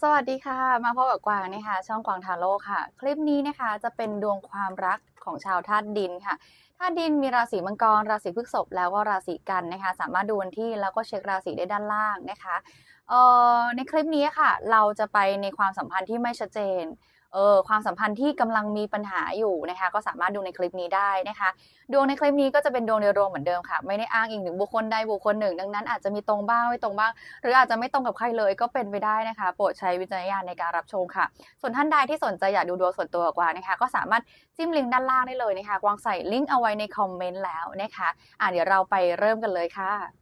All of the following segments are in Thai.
สวัสดีค่ะ มาพบกับกวางนะคะ ช่องกวางทาโร่ค่ะ คลิปนี้นะคะจะเป็นดวงความรักของชาวธาตุดินค่ะธาตุดินมีราศีมังกร ราศีพฤษภแล้วก็ราศีกันนะคะ สามารถดูวันที่แล้วก็เช็คราศีได้ด้านล่างนะคะเอ่อในคลิปนี้ค่ะ เราจะไปในความสัมพันธ์ที่ไม่ชัดเจน เออความสัมพันธ์ที่กำลังมีปัญหาอยู่นะคะ ก็สามารถดูในคลิปนี้ได้นะคะ ดวงในคลิปนี้ก็จะเป็นดวงโดยรวมเหมือนเดิมค่ะ ไม่ได้อ้างอิงถึงบุคคลใดบุคคลหนึ่ง ดังนั้นอาจจะมีตรงบ้างไม่ตรงบ้าง หรืออาจจะไม่ตรงกับใครเลยก็เป็นไปได้นะคะ โปรดใช้วิจารณญาณในการรับชมค่ะ ส่วนท่านใดที่สนใจอยากดูดวงส่วนตัวกว่านะคะ ก็สามารถจิ้มลิงก์ด้านล่างได้เลยนะคะ วางใส่ลิงก์เอาไว้ในคอมเมนต์แล้วนะคะอะเดี๋ยวเราไปเริ่มกันเลยค่ะ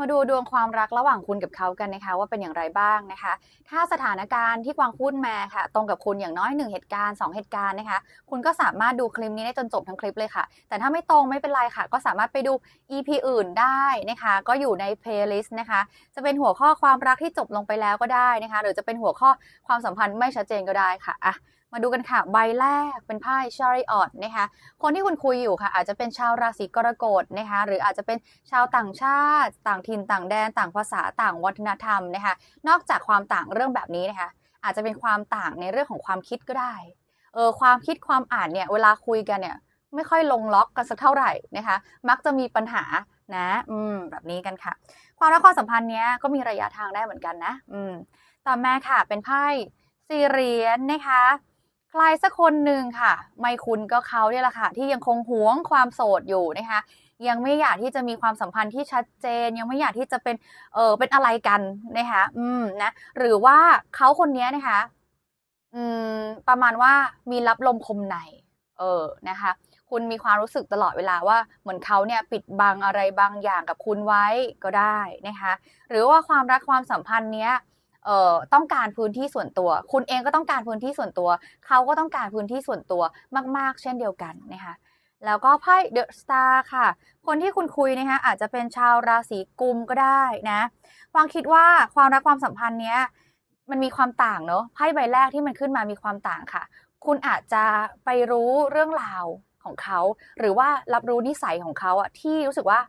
มาดูดวงความรักระหว่างคุณกับเขากันนะคะ ว่าเป็นอย่างไรบ้างนะคะ ถ้าสถานการณ์ที่กวางพูดมาค่ะ ตรงกับคุณอย่างน้อย 1 เหตุการณ์ 2 เหตุการณ์นะคะ คุณก็สามารถดูคลิปนี้ได้จนจบทั้งคลิปเลยค่ะ แต่ถ้าไม่ตรงไม่เป็นไรค่ะ ก็สามารถไปดู EP อื่นได้นะคะ ก็อยู่ใน playlist นะคะ จะเป็นหัวข้อความรักที่จบลงไปแล้วก็ได้นะคะ หรือจะเป็นหัวข้อความสัมพันธ์ไม่ชัดเจนก็ได้ค่ะอะ มาดูกันค่ะ ใบแรกเป็นไพ่ชาริออตนะคะ คนที่คุณคุยอยู่ค่ะ อาจจะเป็นชาวราศีกรกฎนะคะ หรืออาจจะเป็นชาวต่างชาติ ต่างถิ่นต่างแดน ต่างภาษาต่างวัฒนธรรมนะคะ นอกจากความต่างเรื่องแบบนี้นะคะ อาจจะเป็นความต่างในเรื่องของความคิดก็ได้ เออความคิดความอ่านเนี่ยเวลาคุยกันเนี่ยไม่ค่อยลงล็อกกันสักเท่าไหร่นะคะ มักจะมีปัญหานะ อืม แบบนี้กันค่ะ ความรักความสัมพันธ์เนี้ยก็มีระยะทางได้เหมือนกันนะ อืม ต่อมาค่ะ เป็นไพ่สี่เรียญนะคะ ใครสักคนหนึ่งค่ะ ไม่คุณก็เขาเนี่ยแหละค่ะ ที่ยังคงหวงความโสดอยู่นะคะยังไม่อยากที่จะมีความสัมพันธ์ที่ชัดเจน ยังไม่อยากที่จะเป็นเออเป็นอะไรกันนะคะอืมนะหรือว่าเขาคนนี้นะคะอืมประมาณว่ามีรับลมคมในเออนะคะคุณมีความรู้สึกตลอดเวลาว่าเหมือนเขาเนี่ยปิดบังอะไรบางอย่างกับคุณไว้ก็ได้นะคะหรือว่าความรักความสัมพันธ์เนี้ย เอ่อต้องการพื้นที่ส่วนตัว คุณเองก็ต้องการพื้นที่ส่วนตัว เขาก็ต้องการพื้นที่ส่วนตัวมาก ๆ เช่นเดียวกันนะคะแล้วก็ไพ่เดอะสตาร์ค่ะ คนที่คุณคุยนะคะอาจจะเป็นชาวราศีกุมก็ได้นะวางคิดว่าความรักความสัมพันธ์เนี้ยมันมีความต่างเนอะไพ่ใบแรกที่มันขึ้นมามีความต่างค่ะ คุณอาจจะไปรู้เรื่องราวของเขา หรือว่ารับรู้นิสัยของเขาอะที่รู้สึกว่า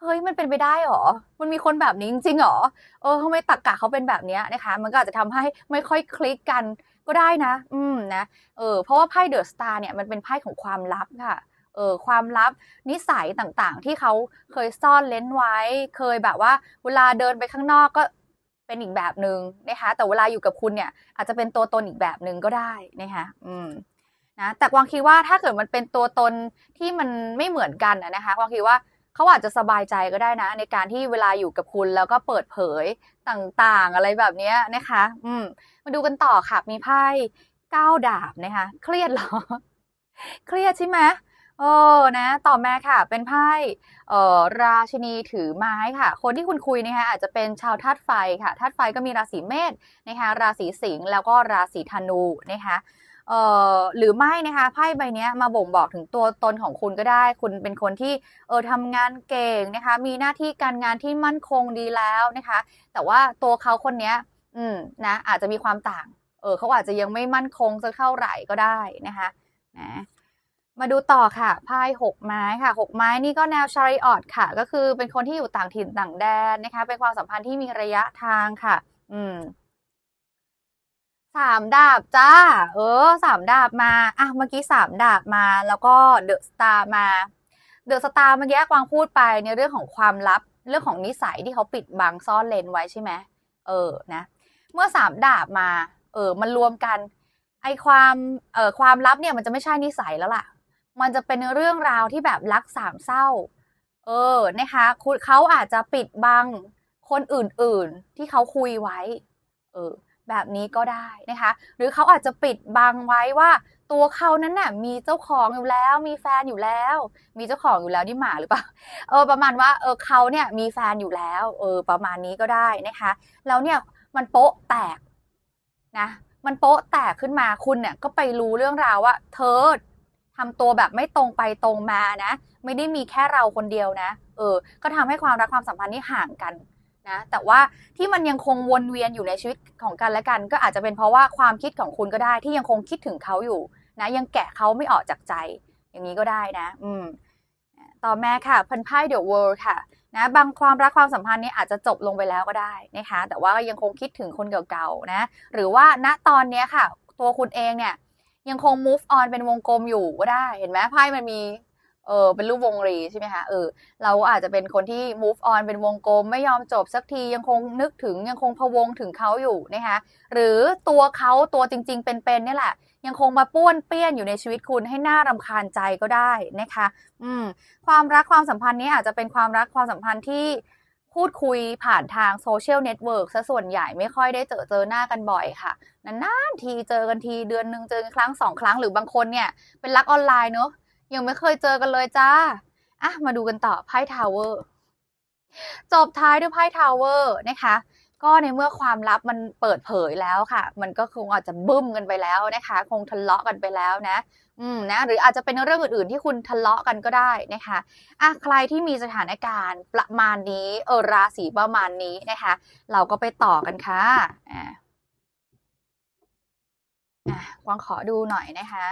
เฮ้ยมันเป็นไปได้หรอ มันมีคนแบบนี้จริงหรอ เออทำไมตักกะเขาเป็นแบบนี้นะคะ มันก็อาจจะทำให้ไม่ค่อยคลิกกันก็ได้นะ อืมนะ เออ เพราะว่าไพ่เดอะสตาร์เนี่ยมันเป็นไพ่ของความลับค่ะ เออ ความลับนิสัยต่างๆ ที่เขาเคยซ่อนเล้นไว้ เคยแบบว่า เวลาเดินไปข้างนอกก็เป็นอีกแบบหนึ่งนะคะ แต่เวลาอยู่กับคุณเนี่ย อาจจะเป็นตัวตนอีกแบบหนึ่งก็ได้นะคะ อืมนะ แต่กวางคิดว่าถ้าเกิดมันเป็นตัวตนที่มันไม่เหมือนกันนะคะ กวางคิดว่า เขาอาจจะสบายใจก็ได้นะ ในการที่เวลาอยู่กับคุณแล้วก็เปิดเผยต่างๆ อะไรแบบนี้นะคะ อืม มาดูกันต่อค่ะ มีไพ่ก้าดาบนะคะ เครียดเหรอ เครียดใช่ไหมโอ้นะ ต่อมาค่ะ เป็นไพ่เอ่อราชินีถือไม้ค่ะ คนที่คุณคุยนะคะอาจจะเป็นชาวธาตุไฟค่ะธาตุไฟก็มีราศีเมษนะคะ ราศีสิงห์แล้วก็ราศีธนูนะคะ เอ่อหรือไม่นะคะไพ่ใบนี้มาบ่งบอกถึงตัวตนของคุณก็ได้ คุณเป็นคนที่เออทำงานเก่งนะคะ มีหน้าที่การงานที่มั่นคงดีแล้วนะคะ แต่ว่าตัวเขาคนนี้อืมนะอาจจะมีความต่าง เออเขาอาจจะยังไม่มั่นคงสักเท่าไหร่ก็ได้นะคะนะมาดูต่อค่ะไพ่หกไม้ค่ะหกไม้นี่ก็แนวชาริออตค่ะ ก็คือเป็นคนที่อยู่ต่างถิ่นต่างแดนนะคะ เป็นความสัมพันธ์ที่มีระยะทางค่ะ อืม สามดาบจ้า เออสามดาบมา อะเมื่อกี้สามดาบมา แล้วก็เดอะสตาร์มา เดอะสตาร์เมื่อกี้กวางพูดไปในเรื่องของความลับ เรื่องของนิสัยที่เขาปิดบังซ่อนเลนไว้ใช่ไหมเออนะ เมื่อสามดาบมา เออ มันรวมกัน ไอความเออความลับเนี่ยมันจะไม่ใช่นิสัยแล้วล่ะ มันจะเป็นเรื่องราวที่แบบรักสามเศร้า เออนะคะเขาอาจจะปิดบังคนอื่นๆที่เขาคุยไว้ เออ แบบนี้ก็ได้นะคะ หรือเขาอาจจะปิดบังไว้ว่าตัวเขานั้นน่ะมีเจ้าของอยู่แล้ว มีแฟนอยู่แล้ว มีเจ้าของอยู่แล้วนี่หมาหรือเปล่าเออประมาณว่าเออเขาเนี่ยมีแฟนอยู่แล้วเออประมาณนี้ก็ได้นะคะแล้วเนี่ยมันโป๊ะแตกนะมันโป๊ะแตกขึ้นมาคุณเนี่ยก็ไปรู้เรื่องราวว่า เธอทำตัวแบบไม่ตรงไปตรงมานะ ไม่ได้มีแค่เราคนเดียวนะ เออ ก็ทำให้ความรักความสัมพันธ์นี่ห่างกัน นะแต่ว่าที่มันยังคงวนเวียนอยู่ในชีวิตของกันและกัน ก็อาจจะเป็นเพราะว่าความคิดของคุณก็ได้ที่ยังคงคิดถึงเขาอยู่นะยังแกะเขาไม่ออกจากใจ อย่างนี้ก็ได้นะ อืมต่อแมาค่ะพันไพ่เดอะเวิร์ค่ะนะบางความรักความสัมพันธ์นี้อาจจะจบลงไปแล้วก็ได้นะคะแต่ว่ายังคงคิดถึงคนเก่าๆนะ หรือว่าณตอนนี้ค่ะ ตัวคุณเองเนี่ยยังคง move on เป็นวงกลมอยู่ก็ได้ เห็นไหมไพ่มันมี เออเป็นรูปวงรีใช่ไหมคะเออเราอาจจะเป็นคนที่ move on เป็นวงกลม ไม่ยอมจบสักทียังคงนึกถึงยังคงพะวงถึงเขาอยู่นะคะหรือตัวเขาตัวจริง ๆ เป็นๆเนี่ยแหละ ยังคงมาป้วนเปี้ยนอยู่ในชีวิตคุณให้น่ารำคาญใจก็ได้นะคะ อืมความรักความสัมพันธ์นี้อาจจะเป็นความรักความสัมพันธ์ที่พูดคุยผ่านทางโซเชียลเน็ตเวิร์กซะส่วนใหญ่ไม่ค่อยได้เจอเจอหน้ากันบ่อยค่ะนานๆทีเจอกันทีเดือนหนึ่งเจอกันครั้งสองครั้งหรือบางคนเนี่ยเป็นรักออนไลน์เนอะ ยังไม่เคยเจอกันเลยจ้าอะมาดูกันต่อไพ่ทาวเวอร์จบท้ายด้วยไพ่ทาวเวอร์นะคะก็ในเมื่อความลับมันเปิดเผยแล้วค่ะ มันก็คงอาจจะบึ้มกันไปแล้วนะคะ คงทะเลาะกันไปแล้วนะ อืมนะ หรืออาจจะเป็นเรื่องอื่นๆ ที่คุณทะเลาะกันก็ได้นะคะอะใครที่มีสถานการณ์ประมาณนี้ เออราศีประมาณนี้นะคะ เราก็ไปต่อกันค่ะอะอะกวางขอดูหน่อยนะคะ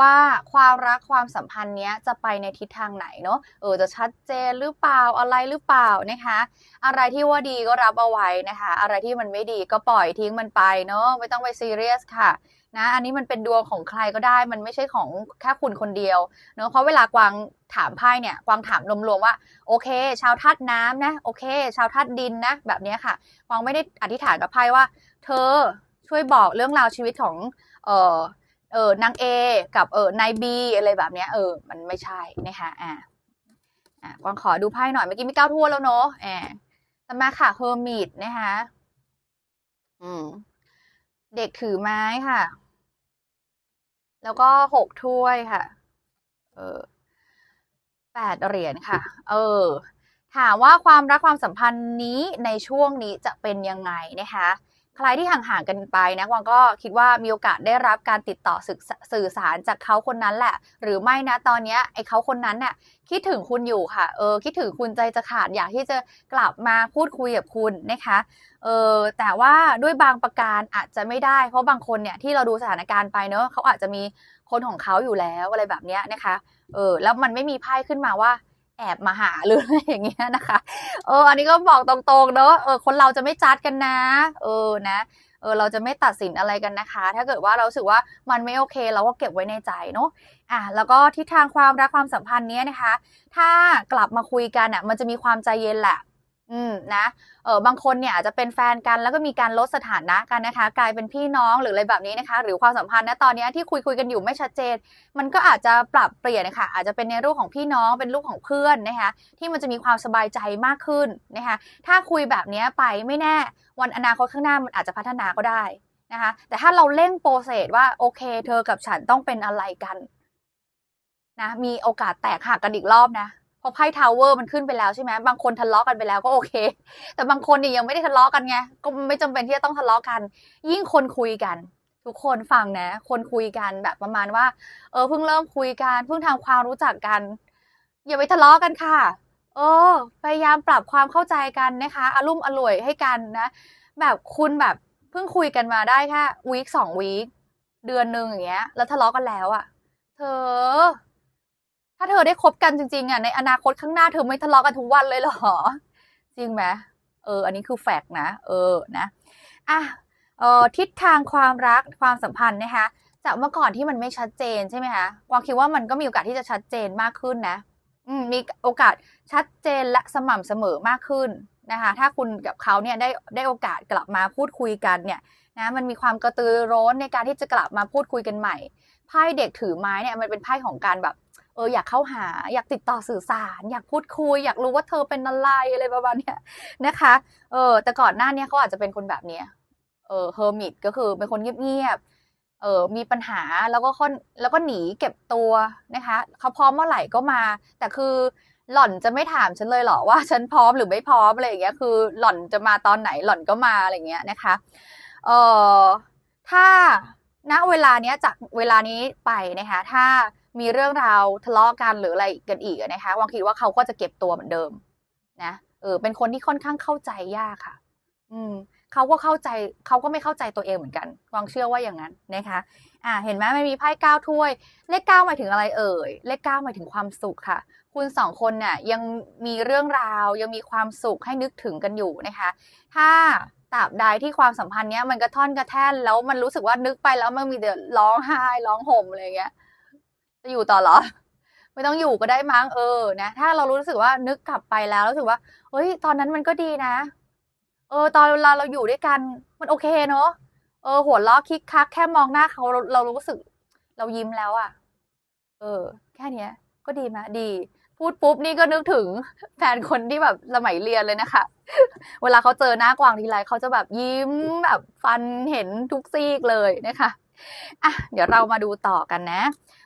ว่าความรักความสัมพันธ์เนี้ยจะไปในทิศทางไหนเนาะเออจะชัดเจนหรือเปล่าอะไรหรือเปล่านะคะ อะไรที่ว่าดีก็รับเอาไว้นะคะ อะไรที่มันไม่ดีก็ปล่อยทิ้งมันไปเนาะไม่ต้องไปซีเรียสค่ะนะอันนี้มันเป็นดวงของใครก็ได้ มันไม่ใช่ของแค่คุณคนเดียวเนอะเพราะเวลากวางถามไพ่เนี่ยกวางถามรวมๆว่าโอเค ชาวธาตุน้ำนะโอเค ชาวธาตุดินนะ แบบนี้ค่ะกวางไม่ได้อธิษฐานกับไพ่ว่า เธอช่วยบอกเรื่องราวชีวิตของเออ เออนางเอกับเออนายบีอะไรแบบเนี้ยเออมันไม่ใช่นะคะอ่าอ่ากวางขอดูไพ่หน่อยเมื่อกี้มีเก้าทั่วแล้วเนอะแอบต่อมาค่ะเฮอร์มิตนะคะอืมเด็กถือไม้ค่ะ แล้วก็หกถ้วยค่ะ เออแปดเหรียญค่ะ เออ ถามว่าความรักความสัมพันธ์นี้ในช่วงนี้จะเป็นยังไงนะคะ ใครที่ห่างๆกันไปนะกวางก็คิดว่ามีโอกาสได้รับการติดต่อสื่อสารจากเขาคนนั้นแหละ หรือไม่นะตอนนี้ไอ้เขาคนนั้นน่ะคิดถึงคุณอยู่ค่ะเออคิดถึงคุณใจจะขาดอยากที่จะกลับมาพูดคุยกับคุณนะคะเออแต่ว่าด้วยบางประการอาจจะไม่ได้ เพราะบางคนเนี่ยที่เราดูสถานการณ์ไปเนอะเขาอาจจะมีคนของเขาอยู่แล้วอะไรแบบเนี้ยนะคะเออแล้วมันไม่มีไพ่ขึ้นมาว่า แอบมาหาหรืออะไรอย่างเงี้ยนะคะ เออ อันนี้ก็บอกตรงๆเนอะเออ คนเราจะไม่จัดกันนะ เออ นะ เออ เราจะไม่ตัดสินอะไรกันนะคะ ถ้าเกิดว่าเราสึกว่ามันไม่โอเค เราก็เก็บไว้ในใจเนอะอะ แล้วก็ทิศทางความรักความสัมพันธ์เนี้ยนะคะ ถ้ากลับมาคุยกันอะ มันจะมีความใจเย็นแหละ อืมนะเออบางคนเนี่ยอาจจะเป็นแฟนกันแล้วก็มีการลดสถานะกันนะคะ กลายเป็นพี่น้องหรืออะไรแบบนี้นะคะ หรือความสัมพันธ์นะตอนนี้ที่คุยคุยกันอยู่ไม่ชัดเจน มันก็อาจจะปรับเปลี่ยนนะคะอาจจะเป็นในรูปของพี่น้องเป็นรูปของเพื่อนนะคะที่มันจะมีความสบายใจมากขึ้นนะคะถ้าคุยแบบนี้ไปไม่แน่วันอนาคตข้างหน้ามันอาจจะพัฒนาก็ได้นะคะแต่ถ้าเราเร่งโปรเซสว่าโอเค เธอกับฉันต้องเป็นอะไรกันนะมีโอกาสแตกหักกันอีกรอบนะ พราะไพ่ทาวเวอร์มันขึ้นไปแล้วใช่ไหมบางคนทะเลาะกันไปแล้วก็โอเค แต่บางคนเนี่ยยังไม่ได้ทะเลาะกันไงก็ไม่จำเป็นที่จะต้องทะเลาะกัน ยิ่งคนคุยกัน ทุกคนฟังนะ คนคุยกันแบบประมาณว่า เออเพิ่งเริ่มคุยกันเพิ่งทำความรู้จักกัน อย่าไปทะเลาะกันค่ะ เออ พยายามปรับความเข้าใจกันนะคะอารมณ์อร่วยให้กันนะ แบบคุณแบบเพิ่งคุยกันมาได้แค่วีคสองวีคเดือนหนึ่งอย่างเงี้ย แล้วทะเลาะกันแล้วอะ่ะ เธอ ถ้าเธอได้คบกันจริงๆอะในอนาคตข้างหน้าเธอไม่ทะเลาะกันทุกวันเลยเหรอ จริงไหมเออ อันนี้คือแฟกนะ เออนะอะเออทิศทางความรักความสัมพันธ์นะคะจากเมื่อก่อนที่มันไม่ชัดเจนใช่ไหมคะกวางคิดว่ามันก็มีโอกาสที่จะชัดเจนมากขึ้นนะอืมมีโอกาสชัดเจนและสม่ำเสมอมากขึ้นนะคะถ้าคุณกับเขาเนี่ยได้ได้โอกาสกลับมาพูดคุยกันเนี่ยนะมันมีความกระตือร้นในการที่จะกลับมาพูดคุยกันใหม่ไพ่เด็กถือไม้เนี่ยมันเป็นไพ่ของการแบบ เอออยากเข้าหา อยากติดต่อสื่อสาร อยากพูดคุย อยากรู้ว่าเธอเป็นอะไรอะไรประมาณเนี้ยนะคะเออแต่ก่อนหน้านี้เขาอาจจะเป็นคนแบบเนี้ยเออเฮอร์มิตก็คือเป็นคนเงียบๆเออมีปัญหาแล้วก็ค่อนแล้วก็หนีเก็บตัวนะคะเขาพร้อมเมื่อไหร่ก็มา แต่คือหล่อนจะไม่ถามฉันเลยเหรอว่าฉันพร้อมหรือไม่พร้อมอะไรอย่างเงี้ยคือ หล่อนจะมาตอนไหนหล่อนก็มาอะไรเงี้ยนะคะเออถ้าณเวลาเนี้ยจากเวลานี้ไปนะคะถ้า มีเรื่องราวทะเลาะกันหรืออะไรกันอีกนะคะวางคิดว่าเขาก็จะเก็บตัวเหมือนเดิม นะเออเป็นคนที่ค่อนข้างเข้าใจยากค่ะ อืมเขาก็เข้าใจเขาก็ไม่เข้าใจตัวเองเหมือนกันวางเชื่อว่าอย่างนั้นนะคะ อ่า เห็นไหมมันมีไพ่เก้าถ้วย เลขเก้าหมายถึงอะไรเอ่ย เลขเก้าหมายถึงความสุขค่ะ คุณสองคนเนี่ยยังมีเรื่องราวยังมีความสุขให้นึกถึงกันอยู่นะคะ ถ้าตราบใดที่ความสัมพันธ์เนี้ยมันกระท่อนกระแท่นแล้วมันรู้สึกว่านึกไปแล้วมันมีแต่ร้องไห้ร้องห่มอะไรอย่างเงี้ย จะอยู่ต่อเหรอ ไม่ต้องอยู่ก็ได้มั้งเออนะถ้าเรารู้สึกว่านึกกลับไปแล้วรู้สึกว่าเฮ้ย ตอนนั้นมันก็ดีนะ เออ ตอนเวลาเราอยู่ด้วยกันมันโอเคเนอะเออ หัวเราะคิกคักแค่มองหน้าเขาเราเรารู้สึก เรายิ้มแล้วอะเออ แค่เนี้ย ก็ดีไหมดี พูดปุ๊บนี่ก็นึกถึงแฟนคนที่แบบสมัยเรียนเลยนะคะ เวลาเขาเจอหน้ากวางทีไรเขาจะแบบยิ้มแบบฟันเห็นทุกซีกเลยนะคะ อะเดี๋ยวเรามาดูต่อกันนะ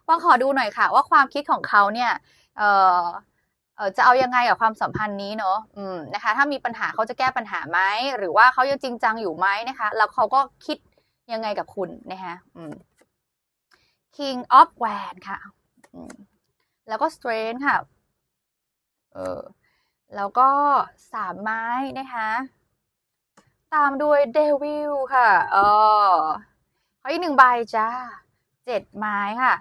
ว่างขอดูหน่อยค่ะ ว่าความคิดของเขาเนี่ยเออเออจะเอายังไงกับความสัมพันธ์นี้เนอะอืมนะคะ ถ้ามีปัญหาเขาจะแก้ปัญหาไหมหรือว่าเขายังจริงจังอยู่ไหมนะคะ แล้วเขาก็คิดยังไงกับคุณนะคะอืม King of w a n ค่ะอืมแล้วก็ Strength ค่ะ เออแล้วก็สามไม้นะคะ ตามด้วยเดวิลค่ะ เออเขาอีกหนึ่งใบจ้าเจ็ดไม้ค่ะ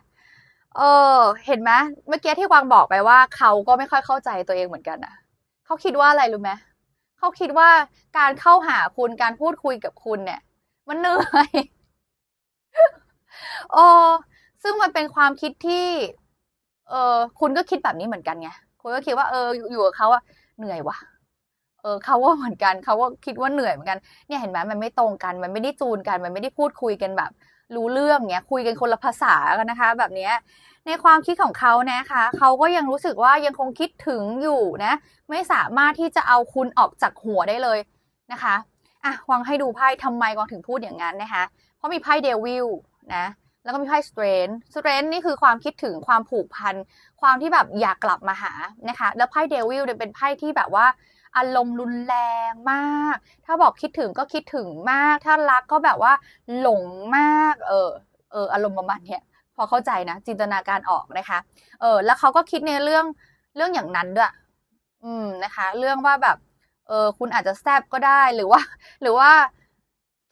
เออ เห็นไหมเมื่อกี้ที่กวางบอกไปว่า เขาก็ไม่ค่อยเข้าใจตัวเองเหมือนกันนะเขาคิดว่าอะไรรู้ไหมเขาคิดว่าการเข้าหาคุณการพูดคุยกับคุณเนี่ย มันเหนื่อยเออซึ่งมันเป็นความคิดที่ เออคุณก็คิดแบบนี้เหมือนกันไงคุณก็คิดว่าเอออยู่กับเขาอะเหนื่อยว่ะ เออเขาว่าเหมือนกันเขาว่าคิดว่าเหนื่อยเหมือนกันเนี่ยเห็นไหมมันไม่ตรงกัน มันไม่ได้จูนกัน มันไม่ได้พูดคุยกันแบบ รู้เรื่องเนี้ยคุยกันคนละภาษากันนะคะ แบบเนี้ยในความคิดของเขานะคะเขาก็ยังรู้สึกว่ายังคงคิดถึงอยู่นะ ไม่สามารถที่จะเอาคุณออกจากหัวได้เลยนะคะอะวางให้ดูไพ่ทำไมกวางถึงพูดอย่างนั้นนะคะ เพราะมีไพ่เดวิลนะแล้วก็มีไพ่สเตรนสเตรนนี่คือความคิดถึงความผูกพัน ความที่แบบอยากกลับมาหานะคะ แล้วไพ่เดวิลเนี่ยเป็นไพ่ที่แบบว่า อารมณ์รุนแรงมาก ถ้าบอกคิดถึงก็คิดถึงมาก ถ้ารักก็แบบว่าหลงมาก เออ เออ อารมณ์ประมาณเนี้ยพอเข้าใจนะ จินตนาการออกนะคะ เออ แล้วเขาก็คิดในเรื่องเรื่องอย่างนั้นด้วย อืมนะคะ เรื่องว่าแบบ เออ คุณอาจจะแซบก็ได้หรือว่า หรือว่า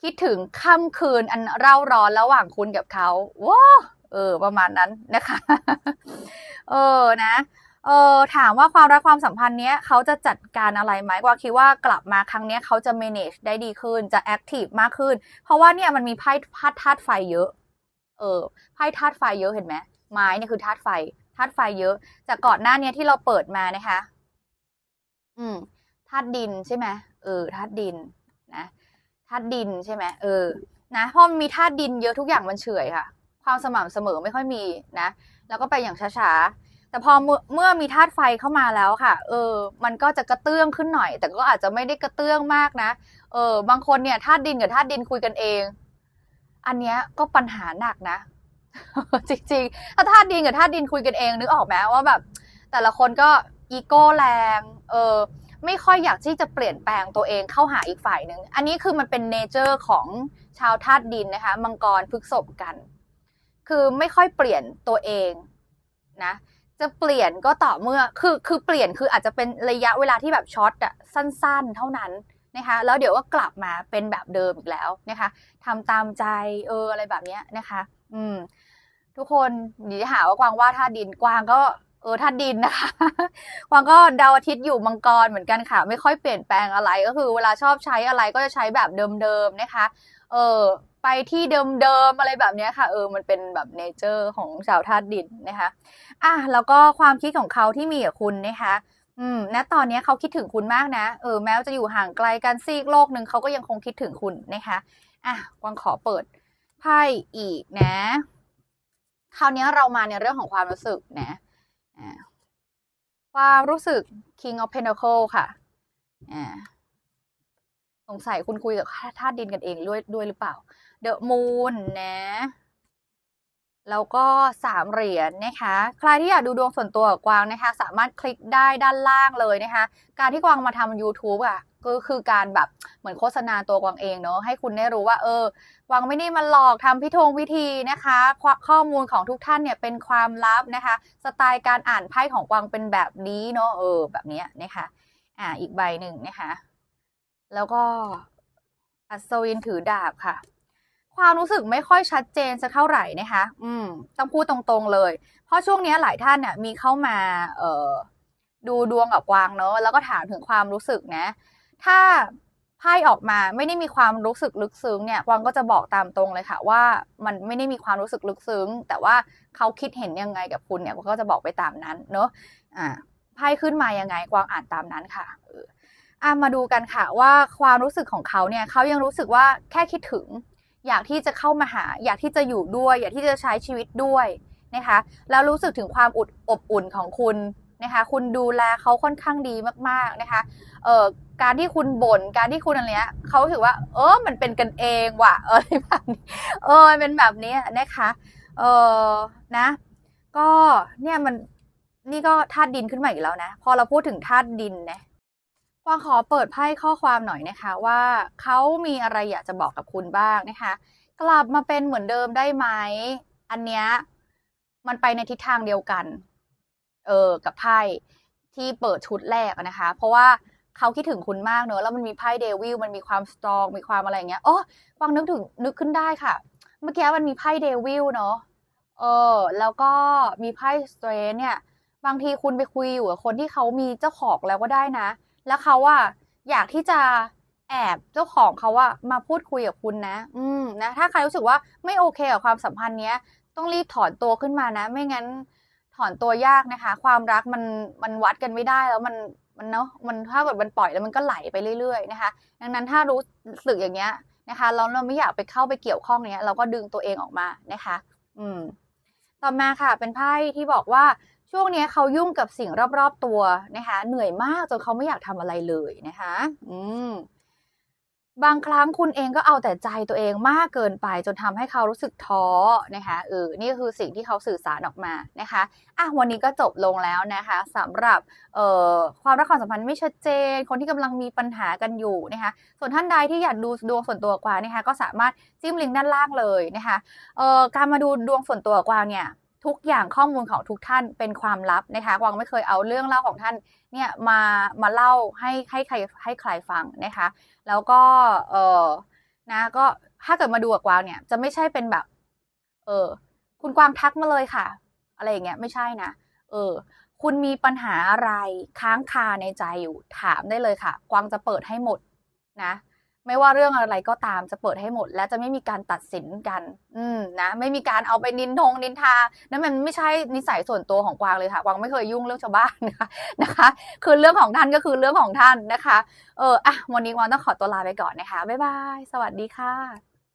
คิดถึงค่ำคืนอันเร่าร้อนระหว่างคุณกับเขาว้าเออ ประมาณนั้นนะคะ เออนะ เออถามว่าความรักความสัมพันธ์เนี้ยเขาจะจัดการอะไรไหมกว่าคิดว่ากลับมาครั้งเนี้ยเขาจะ manage ได้ดีขึ้นจะ active มากขึ้น เพราะว่าเนี่ยมันมีไพ่ธาตุธาตุไฟเยอะ เออไพ่ธาตุไฟเยอะเห็นไหมไม้เนี่ยคือธาตุไฟธาตุไฟเยอะ จากก่อนหน้าเนี้ยที่เราเปิดมานะคะ อืมธาตุดินใช่ไหมเออธาตุดินนะธาตุดินใช่ไหมเออ นะเพราะมีธาตุดินเยอะทุกอย่างมันเฉื่อยค่ะ ความสม่ำเสมอไม่ค่อยมีนะ แล้วก็ไปอย่างช้าๆ แต่พอเมื่อมีธาตุไฟเข้ามาแล้วค่ะ เออ มันก็จะกระเตื้องขึ้นหน่อย แต่ก็อาจจะไม่ได้กระเตื้องมากนะ เออ บางคนเนี่ยธาตุดินกับธาตุดินคุยกันเอง อันเนี้ยก็ปัญหาหนักนะ จริงๆ ถ้าธาตุดินกับธาตุดินคุยกันเองนึกออกไหมว่าแบบ แต่ละคนก็อีโก้แรง เออ ไม่ค่อยอยากที่จะเปลี่ยนแปลงตัวเองเข้าหาอีกฝ่ายหนึ่ง อันนี้คือมันเป็นเนเจอร์ของชาวธาตุดินนะคะ มังกรพฤกษบกัน คือไม่ค่อยเปลี่ยนตัวเองนะ จะเปลี่ยนก็ต่อเมื่อคือคือเปลี่ยนคืออาจจะเป็นระยะเวลาที่แบบช็อตอะสั้นๆ เท่านั้นนะคะแล้วเดี๋ยวก็กลับมาเป็นแบบเดิมอีกแล้วนะคะทำตามใจเอออะไรแบบเนี้ยนะคะ อืม ทุกคนอย่าหาว่ากวางว่าธาดินกวางก็เออธาดินนะคะกวางก็ดาวอาทิตย์อยู่มังกรเหมือนกันค่ะ ไม่ค่อยเปลี่ยนแปลงอะไรก็คือ เวลาชอบใช้อะไรก็จะใช้แบบเดิมๆนะคะ เออ ไปที่เดิมๆอะไรแบบนี้ค่ะ เออมันเป็นแบบเนเจอร์ของชาวธาตุดินนะคะอะแล้วก็ความคิดของเขาที่มีกับคุณนะคะอืมณตอนนี้เขาคิดถึงคุณมากนะ เออ แม้ว่าจะอยู่ห่างไกลกันซีกโลกหนึ่งเขาก็ยังคงคิดถึงคุณนะคะอะกวางขอเปิดไพ่อีกนะ คราวนี้เรามาในเรื่องของความรู้สึกนะความรู้สึก King of Pentacle ค่ะอ่า สงสัยคุณคุยกับธาตุดินกันเองด้วยด้วยหรือเปล่า The Moon นะ แล้วก็สามเหรียญนะคะ ใครที่อยากดูดวงส่วนตัวกับกวางนะคะ สามารถคลิกได้ด้านล่างเลยนะคะ การที่กวางมาทำ YouTube อะก็คือการแบบเหมือนโฆษณาตัวกวางเองเนาะให้คุณได้รู้ว่า เออ กวางไม่ได้มาหลอกทำพิธงพิธีนะคะ ข้อมูลของทุกท่านเนี่ยเป็นความลับนะคะ สไตล์การอ่านไพ่ของกวางเป็นแบบนี้เนาะเออ แบบนี้นะคะ อ่าอีกใบหนึ่งนะคะ แล้วก็อัศวินถือดาบค่ะ ความรู้สึกไม่ค่อยชัดเจนสักเท่าไหร่นะคะ อืม ต้องพูดตรงๆเลย เพราะช่วงนี้หลายท่านเนี่ยมีเข้ามา เอ่อ ดูดวงกับกวางเนอะแล้วก็ถามถึงความรู้สึกนะ ถ้าไพ่ออกมาไม่ได้มีความรู้สึกลึกซึ้งเนี่ยกวางก็จะบอกตามตรงเลยค่ะ ว่ามันไม่ได้มีความรู้สึกลึกซึ้ง แต่ว่าเขาคิดเห็นยังไงกับคุณเนี่ยกวางก็จะบอกไปตามนั้น เนอะอ่าไพ่ขึ้นมายังไงกวางอ่านตามนั้นค่ะ อะมาดูกันค่ะว่าความรู้สึกของเขาเนี่ยเขายังรู้สึกว่าแค่คิดถึง อยากที่จะเข้ามาหา อยากที่จะอยู่ด้วย อยากที่จะใช้ชีวิตด้วยนะคะแล้วรู้สึกถึงความอุดอบอุ่นของคุณนะคะคุณดูแลเขาค่อนข้างดีมากๆนะคะเอ่อการที่คุณบ่นการที่คุณอะไรเนี้ยเขาถือว่า เออมันเป็นกันเองว่ะเออแบบนี้เออเป็นแบบนี้นะคะเออนะ ก็เนี่ยมันนี่ก็ธาตุดินขึ้นมาอีกแล้วนะ พอเราพูดถึงธาตุดินนะ วางขอเปิดไพ่ข้อความหน่อยนะคะว่าเขามีอะไรอยากจะบอกกับคุณบ้างนะคะ กลับมาเป็นเหมือนเดิมได้ไหม อันเนี้ยมันไปในทิศทางเดียวกัน เออ กับไพ่ที่เปิดชุดแรกนะคะ เพราะว่าเขาคิดถึงคุณมากเนอะแล้วมันมีไพ่เดวิลมันมีความสตรองมีความอะไรอย่างเงี้ยโอ้กวางนึกถึงนึกขึ้นได้ค่ะ เมื่อกี้มันมีไพ่เดวิลเนอะเออ แล้วก็มีไพ่สเตรนเนี่ย บางทีคุณไปคุยอยู่กับคนที่เขามีเจ้าของแล้วก็ได้นะ แล้วเขาอะอยากที่จะแอบเจ้าของเขาอะมาพูดคุยกับคุณนะ อืมนะถ้าใครรู้สึกว่าไม่โอเคกับความสัมพันธ์เนี้ย ต้องรีบถอนตัวขึ้นมานะ ไม่งั้นถอนตัวยากนะคะ ความรักมันมันวัดกันไม่ได้แล้วมันมันเนาะมันถ้าเกิดมันปล่อยแล้วมันก็ไหลไปเรื่อยๆนะคะ ดังนั้นถ้ารู้สึกอย่างเงี้ยนะคะแล้วเราไม่อยากไปเข้าไปเกี่ยวข้องเนี้ยเราก็ดึงตัวเองออกมานะคะ อืม ต่อมาค่ะ เป็นไพ่ที่บอกว่า ช่วงนี้เขายุ่งกับสิ่งรอบๆตัวนะคะ เหนื่อยมากจนเขาไม่อยากทำอะไรเลยนะคะ อืมบางครั้งคุณเองก็เอาแต่ใจตัวเองมากเกินไป จนทำให้เขารู้สึกท้อนะคะเออนี่คือสิ่งที่เขาสื่อสารออกมานะคะอะวันนี้ก็จบลงแล้วนะคะสำหรับเอ่อความรักความสัมพันธ์ไม่ชัดเจน คนที่กำลังมีปัญหากันอยู่นะคะ ส่วนท่านใดที่อยากดูดวงส่วนตัวกวางนะคะ ก็สามารถจิ้มลิงก์ด้านล่างเลยนะคะเอ่อการมาดูดวงส่วนตัวกวางเนี่ย ทุกอย่างข้อมูลของทุกท่านเป็นความลับนะคะกวางไม่เคยเอาเรื่องเล่าของท่านเนี่ยมามาเล่าให้ให้ใครให้ใครฟังนะคะ แล้วก็เออนะก็ถ้าเกิดมาดูกับกวางเนี่ยจะไม่ใช่เป็นแบบ เออคุณกวางทักมาเลยค่ะ อะไรอย่างเงี้ยไม่ใช่นะเออ คุณมีปัญหาอะไรค้างคาในใจอยู่ถามได้เลยค่ะ กวางจะเปิดให้หมดนะ ไม่ว่าเรื่องอะไรก็ตามจะเปิดให้หมด และจะไม่มีการตัดสินกัน อืมนะ ไม่มีการเอาไปนินทงนินทานั่นมันไม่ใช่นิสัยส่วนตัวของกวางเลยค่ะกวางไม่เคยยุ่งเรื่องชาวบ้านนะคะนะคะ คือเรื่องของท่านก็คือเรื่องของท่านนะคะ เอออะวันนี้กวางต้องขอตัวลาไปก่อนนะคะบ๊ายบายสวัสดีค่ะ